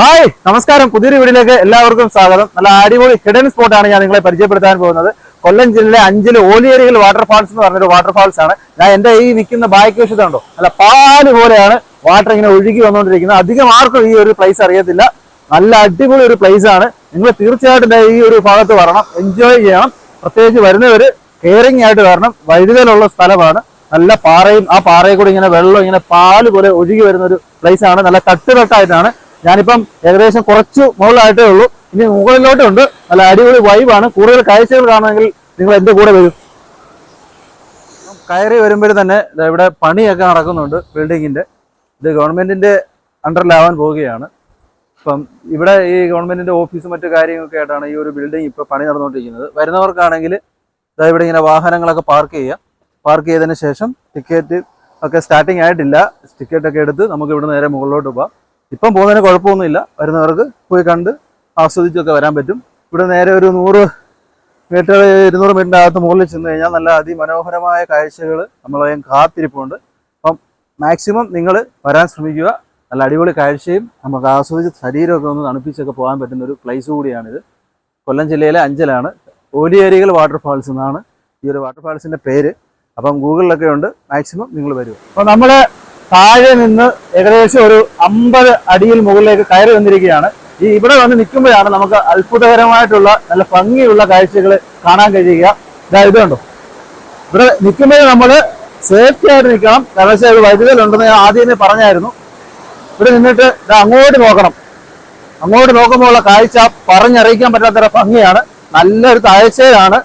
Hi നമസ്കാരം. പുതിയൊരു വീടിലേക്ക് എല്ലാവർക്കും സ്വാഗതം. നല്ല അടിപൊളി ഹിഡൻ സ്പോട്ടാണ് ഞാൻ നിങ്ങളെ പരിചയപ്പെടുത്താൻ പോകുന്നത്. കൊല്ലം ജില്ലയിലെ അഞ്ചിൽ ഓലിയേരികൾ വാട്ടർഫാൾസ് എന്ന് പറഞ്ഞൊരു വാട്ടർഫാൾസ് ആണ്. ഞാൻ എന്റെ ഈ നിൽക്കുന്ന ബാക്ക് വശത്തുണ്ടോ അല്ല പാൽ പോലെയാണ് വാട്ടർ ഇങ്ങനെ ഒഴുകി വന്നുകൊണ്ടിരിക്കുന്നത്. അധികം ആർക്കും ഈ ഒരു പ്ലേസ് അറിയത്തില്ല. നല്ല അടിപൊളി ഒരു പ്ലേസ് ആണ്. നിങ്ങൾ തീർച്ചയായിട്ടും ഈ ഒരു ഭാഗത്ത് വരണം. എൻജോയ് ചെയ്യണം. പ്രത്യേകിച്ച് വരുന്നവര് കെയറിംഗ് ആയിട്ട് വരണം. വഴുതലുള്ള സ്ഥലമാണ്. നല്ല പാറയും ആ പാറയിൽ കൂടി ഇങ്ങനെ വെള്ളം ഇങ്ങനെ പാൽ പോലെ ഒഴുകി വരുന്ന ഒരു പ്ലേസ് ആണ്. നല്ല തട്ടുതട്ടായിട്ടാണ് ഞാനിപ്പം ഏകദേശം കുറച്ച് മുകളിലായിട്ടേ ഉള്ളൂ. ഇനി മുകളിലോട്ടുണ്ട് നല്ല അടിപൊളി വൈബാണ് കൂടുതൽ കാഴ്ചകൾ കാണണമെങ്കിൽ നിങ്ങൾ എന്റെ കൂടെ വരും. കയറി വരുമ്പോൾ തന്നെ ഇവിടെ പണിയൊക്കെ നടക്കുന്നുണ്ട് ബിൽഡിങ്ങിന്റെ ഇത് ഗവൺമെന്റിന്റെ അണ്ടറിലാവാൻ പോവുകയാണ്. ഇപ്പം ഇവിടെ ഈ ഗവൺമെന്റിന്റെ ഓഫീസും മറ്റു കാര്യങ്ങളൊക്കെ ആയിട്ടാണ് ഈ ഒരു ബിൽഡിംഗ് ഇപ്പൊ പണി നടന്നുകൊണ്ടിരിക്കുന്നത്. വരുന്നവർക്കാണെങ്കിൽ ഇതാ ഇവിടെ ഇങ്ങനെ വാഹനങ്ങളൊക്കെ പാർക്ക് ചെയ്യാം. പാർക്ക് ചെയ്തതിന് ശേഷം ടിക്കറ്റ് ഒക്കെ സ്റ്റാർട്ടിങ് ആയിട്ടില്ല. ടിക്കറ്റ് ഒക്കെ എടുത്ത് നമുക്ക് ഇവിടെ നേരെ മുകളിലോട്ട് പോവാം. ഇപ്പം പോകുന്നതിന് കുഴപ്പമൊന്നുമില്ല. വരുന്നവർക്ക് പോയി കണ്ട് ആസ്വദിച്ചൊക്കെ വരാൻ പറ്റും. ഇവിടെ നേരെ ഒരു നൂറ് മീറ്റർ ഇരുന്നൂറ് മീറ്ററിന്റെ അകത്ത് മുകളിൽ ചെന്ന് കഴിഞ്ഞാൽ നല്ല അതിമനോഹരമായ കാഴ്ചകൾ നമ്മളെ കാത്തിരിപ്പുണ്ട്. അപ്പം മാക്സിമം നിങ്ങൾ വരാൻ ശ്രമിക്കുക. നല്ല അടിപൊളി കാഴ്ചയും നമുക്ക് ആസ്വദിച്ച് ശരീരമൊക്കെ ഒന്ന് തണുപ്പിച്ചൊക്കെ പോകാൻ പറ്റുന്ന ഒരു പ്ലേസ് കൂടിയാണിത്. കൊല്ലം ജില്ലയിലെ അഞ്ചലാണ്. ഓലിയേരികൾ വാട്ടർഫാൾസ് എന്നാണ് ഈ ഒരു വാട്ടർഫാൾസിന്റെ പേര്. അപ്പം ഗൂഗിളിലൊക്കെ ഉണ്ട്. മാക്സിമം നിങ്ങൾ വരുമോ അപ്പോൾ നമ്മൾ താഴെ നിന്ന് ഏകദേശം ഒരു അമ്പത് അടിയിൽ മുകളിലേക്ക് കയറി വന്നിരിക്കുകയാണ്. ഈ ഇവിടെ വന്ന് നിൽക്കുമ്പോഴാണ് നമുക്ക് അത്ഭുതകരമായിട്ടുള്ള നല്ല ഭംഗിയുള്ള കാഴ്ചകൾ കാണാൻ കഴിയുക. ഇതാ ഇത് കണ്ടോ? ഇവിടെ നിൽക്കുമ്പോൾ നമ്മൾ സേഫ്റ്റി ആയിട്ട് നിൽക്കണം. കാരണം വെച്ചാൽ ഒരു വൈദ്യുതലുണ്ടെന്ന് ഞാൻ ആദ്യമേ പറഞ്ഞായിരുന്നു. ഇവിടെ നിന്നിട്ട് ഇതാ അങ്ങോട്ട് നോക്കണം. അങ്ങോട്ട് നോക്കുമ്പോൾ ഉള്ള കാഴ്ച പറഞ്ഞറിയിക്കാൻ പറ്റാത്ത ഭംഗിയാണ്. നല്ലൊരു താഴ്ചയിലാണ്.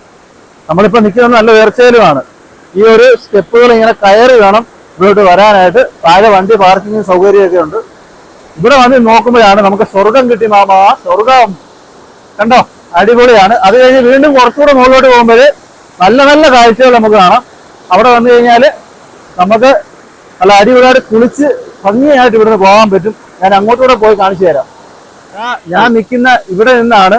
നമ്മളിപ്പോൾ നിൽക്കുന്നത് നല്ല ഉയർച്ചയിലുമാണ്. ഈ ഒരു സ്റ്റെപ്പുകൾ ഇങ്ങനെ കയറി വേണം. ഇവിടോട്ട് വരാനായിട്ട് താഴെ വണ്ടി പാർക്കിംഗ് സൗകര്യമൊക്കെ ഉണ്ട്. ഇവിടെ വന്ന് നോക്കുമ്പോഴാണ് നമുക്ക് സ്വർഗം കിട്ടി മാമ സ്വർഗം. കണ്ടോ? അടിപൊളിയാണ്. അത് കഴിഞ്ഞ് വീണ്ടും കുറച്ചുകൂടെ മുകളിലോട്ട് പോകുമ്പോൾ നല്ല നല്ല കാഴ്ചകൾ നമുക്ക് കാണാം. അവിടെ വന്നു കഴിഞ്ഞാൽ നമുക്ക് നല്ല അടിപൊളിയായിട്ട് കുളിച്ച് ഭംഗിയായിട്ട് ഇവിടുന്ന് പോകാൻ പറ്റും. ഞാൻ അങ്ങോട്ടൂടെ പോയി കാണിച്ചു തരാം. ഞാൻ നിൽക്കുന്ന ഇവിടെ നിന്നാണ്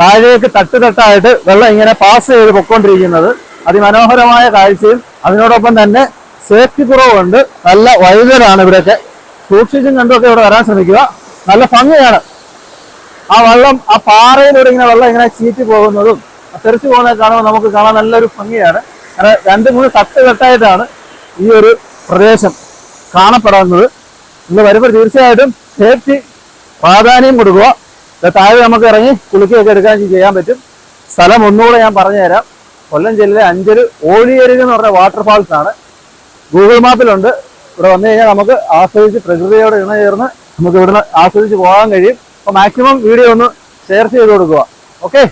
താഴേക്ക് തട്ട് തട്ടായിട്ട് വെള്ളം ഇങ്ങനെ പാസ് ചെയ്ത് പൊക്കോണ്ടിരിക്കുന്നത് അതിമനോഹരമായ കാഴ്ചയും അതിനോടൊപ്പം തന്നെ സേഫ്റ്റി കുറവുണ്ട്. നല്ല വൈദ്യരാണ് ഇവിടെയൊക്കെ സൂക്ഷിച്ചും കണ്ടുമൊക്കെ ഇവിടെ വരാൻ ശ്രമിക്കുക. നല്ല ഭംഗിയാണ്. ആ വെള്ളം ആ പാറയിലൂടെ ഇങ്ങനെ വെള്ളം ഇങ്ങനെ ചീറ്റി പോകുന്നതും തെറിച്ചു പോകുന്നതൊക്കെ കാണുമ്പോൾ നമുക്ക് കാണാൻ നല്ലൊരു ഭംഗിയാണ്. കാരണം രണ്ട് മൂന്ന് തട്ട് തട്ടായിട്ടാണ് ഈ ഒരു പ്രദേശം കാണപ്പെടുന്നത്. ഇന്ന് വരുമ്പോൾ തീർച്ചയായിട്ടും സേഫ്റ്റി പ്രാധാന്യം കൊടുക്കുക. താഴെ നമുക്ക് ഇറങ്ങി കുളിക്കുകയൊക്കെ എടുക്കാൻ ചെയ്യാൻ പറ്റും. സ്ഥലം ഒന്നുകൂടെ ഞാൻ പറഞ്ഞുതരാം. കൊല്ലം ജില്ലയിലെ അഞ്ചര് ഓലിയരുക എന്ന് പറഞ്ഞ വാട്ടർഫാൾസ് ആണ്. ഗൂഗിൾ മാപ്പിലുണ്ട്. ഇവിടെ വന്നു കഴിഞ്ഞാൽ നമുക്ക് ആസ്വദിച്ച് പ്രകൃതിയോട് ഇണചേർന്ന് നമുക്ക് ഇവിടുന്ന് ആസ്വദിച്ച് പോകാൻ കഴിയും. അപ്പോൾ മാക്സിമം വീഡിയോ ഒന്ന് ഷെയർ ചെയ്ത് കൊടുക്കുക. ഓക്കെ